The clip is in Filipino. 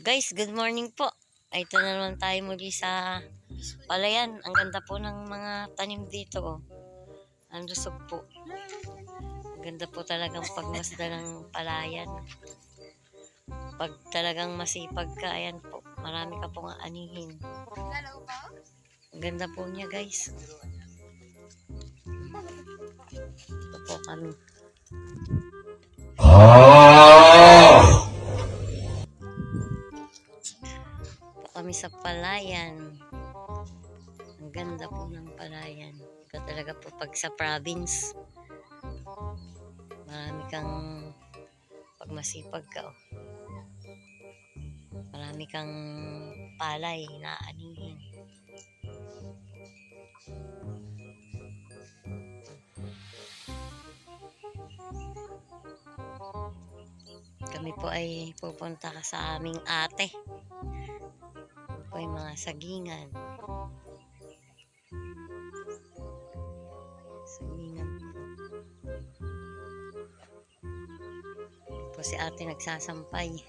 Guys, good morning po. Ito na naman tayo muli sa palayan. Ang ganda po ng mga tanim dito. Oh. Ang lusog po. Ang ganda po talagang pagmasda ng palayan. Pag talagang masipag ka, ayan po. Marami ka pong aanihin. Ang ganda po niya, guys. Ito po kami. Po kami sa palayan. Ang ganda po ng palayan. Ika talaga po pag sa province. Marami kang pag masipag ka. Oh. Marami kang palay na anihin. Kami po ay pupunta sa aming ate. Po ay mga sagingan. Sagingan po si ate nagsasampay.